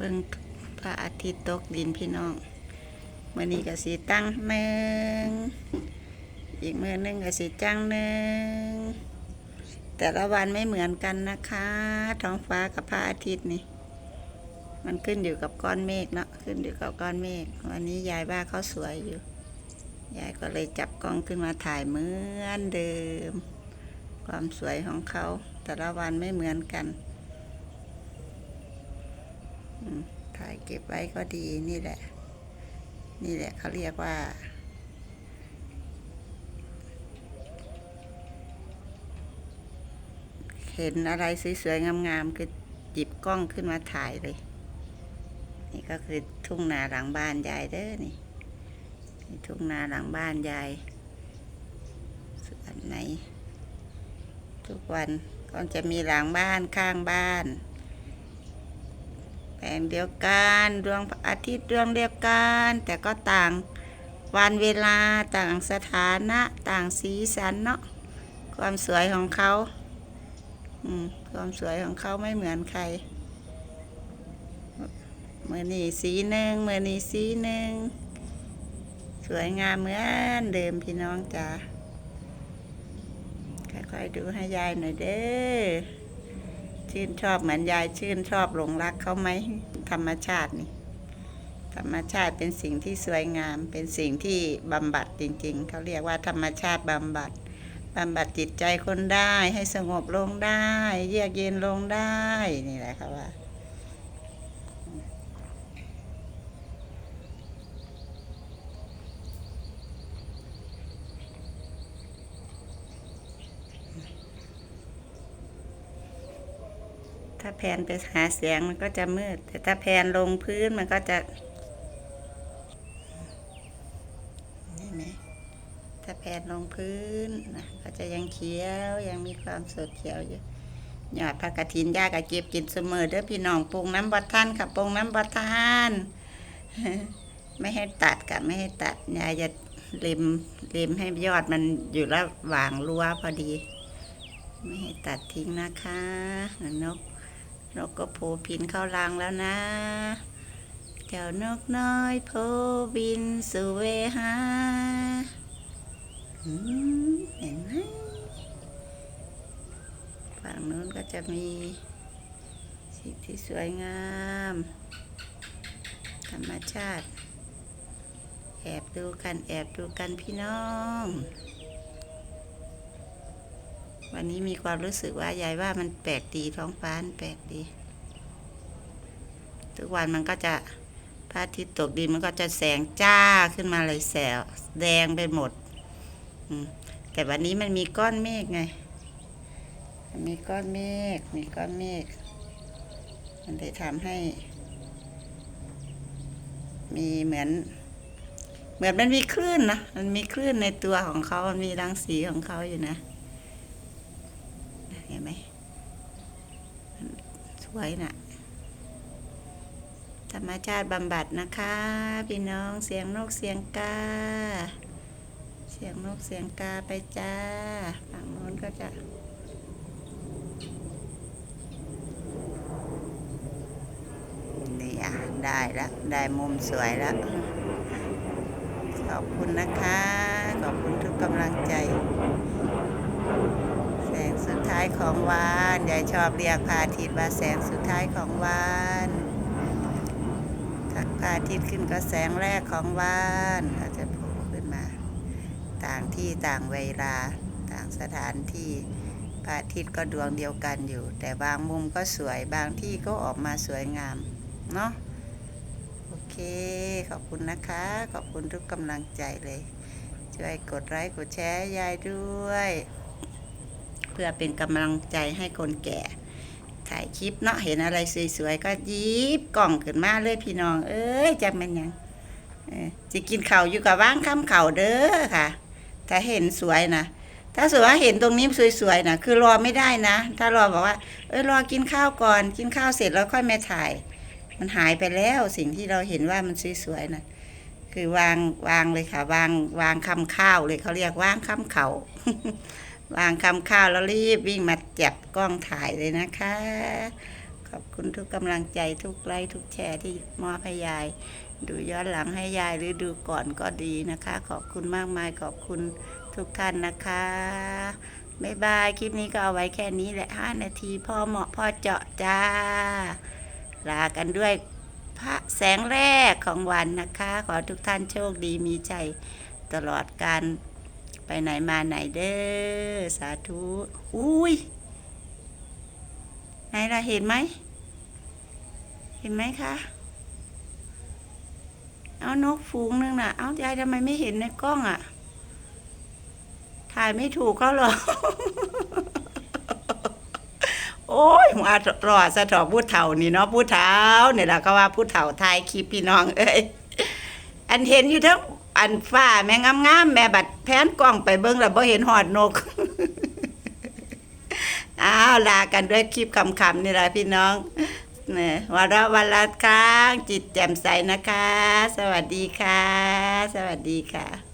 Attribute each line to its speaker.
Speaker 1: เบิ่งพระอาทิตย์ตกดินพี่น้องมื่อนี้ก็สีตั้งหนึ่งอีกมือหนึงก็สีจังหนึ่งแต่ละวันไม่เหมือนกันนะคะ ท้องฟ้ากับพระอาทิตย์นี่ มันขึ้นอยู่กับก้อนเมฆเนาะขึ้นอยู่กับก้อนเมฆวันนี้ยายว่าเขาสวยอยู่ยายก็เลยจับกล้องขึ้นมาถ่ายเหมือนเดิม ความสวยของเขา แต่ละวันไม่เหมือนกัน ถ่ายเก็บไว้ก็ดีนี่แหละ นี่แหละเขาเรียกว่า เห็นอะไรสวยๆงามๆคือหยิบกล้องขึ้นมาถ่ายเลย นี่ก็คือทุ่งนาหลังบ้านยายเด้อนี่นี่ทุ่งนาหลังบ้านยายส่วนไหน ทุกวันก็จะมีหลังบ้านข้างบ้าน แปลงเดียวกันดวงอาทิตย์ดวงเดียวกัน แต่ก็ต่างวันเวลาต่างสถานะต่างสีสันเนาะความสวยของเขาความสวยของเขาไม่เหมือนใครเมื่อนี้สีหนึ่งเมื่อนี้สีหนึ่งสวยงามเหมือนเดิมพี่น้องจ๋าค่อยๆดูให้ยายหน่อยเด้อ ชื่นชอบเหมือนยายชื่นชอบหลงรักเขาไหมธรรมชาตินี่ ธรรมชาติเป็นสิ่งที่สวยงาม เป็นสิ่งที่บำบัดจริง ๆ เขาเรียกว่าธรรมชาติบำบัดบำบัดจิตใจคนได้ให้สงบลงได้ เยือกเย็นลงได้นี่แหละค่ะว่า ถ้าแผนไปหาเสียงมันก็จะมืด แต่ถ้าแผนลงพื้นมันก็จะเห็นไหมถ้าแผนลงพื้นนะก็จะยังเขียวยังมีความสดเขียวอยู่หยอดผักกระถินยากะเก็บกินเสมอเด้อพี่น้องปรุงน้ำบัตท่านค่ะปรุงน้ำบัตท่านไม่ให้ตัดกับไม่ให้ตัดยายจะเล็มเล็มให้ยอดมันอยู่ระหว่างรั้วพอดี ไม่ให้ตัดทิ้งนะคะนก นกก็โผบินเข้ารังแล้วนะ เจ้านกน้อยโผบินสู่เวหาเห็นไหมฝั่งนู้นก็จะมีสิ่งที่สวยงาม ธรรมชาติ แอบดูกันแอบดูกันพี่น้อง วันนี้มีความรู้สึกว่ายายว่ามันแปลกดีท้องฟ้านแปลกดี ทุกวันมันก็จะพระอาทิตย์ตกดินมันก็จะแสงจ้าขึ้นมาเลยแสวแดงไปหมดแต่วันนี้มันมีก้อนเมฆไง มีก้อนเมฆมีก้อนเมฆมันเลยทำให้ มีเหมือน เหมือนมันมีคลื่นนะมันมีคลื่นในตัวของเขามันมีรังสีของเขาอยู่นะ เห็นไหมสวยนะธรรมชาติบำบัดนะคะ พี่น้องเสียงนกเสียงกา เสียงนกเสียงกาไปจ้า ฝั่งโน้นก็จะนี่อะได้แล้วได้มุมสวยแล้ว ขอบคุณนะคะ ขอบคุณทุกกำลังใจ สุดท้ายของวันยายชอบเรียกพระอาทิตย์ว่าแสงสุดท้ายของวันถ้าพระอาทิตย์ขึ้นก็แสงแรกของวันก็จะโผล่ขึ้นมา ต่างที่ต่างเวลา ต่างสถานที่พระอาทิตย์ก็ดวงเดียวกันอยู่ แต่บางมุมก็สวยบางที่ก็ออกมาสวยงามเนาะโอเค ขอบคุณนะคะ ขอบคุณทุกกำลังใจเลยช่วยกดไลค์กดแชร์ยายด้วย พื่อเป็นกำลังใจให้คนแก่ถ่ายคลิปเนาะเห็นอะไรสวยๆก็ยิบกล่องขึ้นมาเลยพี่น้อง เอ้ยจะเป็นยังจะกินข้าอยู่กับว่างข้ามเข่าเด้อค่ะ ถ้าเห็นสวยนะถ้าสมมติว่าเห็นตรงนี้สวยๆนะคือรอไม่ได้นะ ถ้ารอบอกว่า เอ้ยรอกินข้าวก่อนกินข้าวเสร็จแล้วค่อยมาถ่าย มันหายไปแล้วสิ่งที่เราเห็นว่ามันสวยๆนะคือวางวางเลยค่ะ วางวางคำข้าวเลยเขาเรียกวางคำเขา วางคำข้าวแล้วรีบวิ่งมาจับกล้องถ่ายเลยนะคะ ขอบคุณทุกกำลังใจทุกไลค์ทุกแชร์ที่มอบให้ยาย ดูย้อนหลังให้ยายหรือดูก่อนก็ดีนะคะ ขอบคุณมากมายขอบคุณทุกท่านนะคะบ๊ายบาย คลิปนี้ก็เอาไว้แค่นี้แหละ 5 นาทีพ่อเหมาะพ่อเจาะจ้า ลากันด้วยพระแสงแรกของวันนะคะ ขอทุกท่านโชคดีมีใจตลอดการ ไปไหนมาไหนเด้อสาธุ อุ้ย ไหนล่ะเห็นไหม เห็นไหมคะ เอานกฝูงนึงน่ะ เอายายทำไมไม่เห็นในกล้องอะ ถ่ายไม่ถูกเขาหรอ โอ้ยหัวรอสะถอผู้เฒ่านี่เนาะผู้เฒ่าเนี่ยละก็ว่าผู้เฒ่าทายคลิปพี่น้องเอ้ย อันเห็นอยู่ทั้ง อันฝ้าแม่งามๆแม่บัดแพนกล้องไปเบิ่งแล้วบ่เห็นหอดนก อ้าวลากันด้วยคลิปคำๆนี่แหละพี่น้องนี่ยวันละวันละครั้งจิตแจ่มใสนะคะ สวัสดีค่ะ สวัสดีค่ะ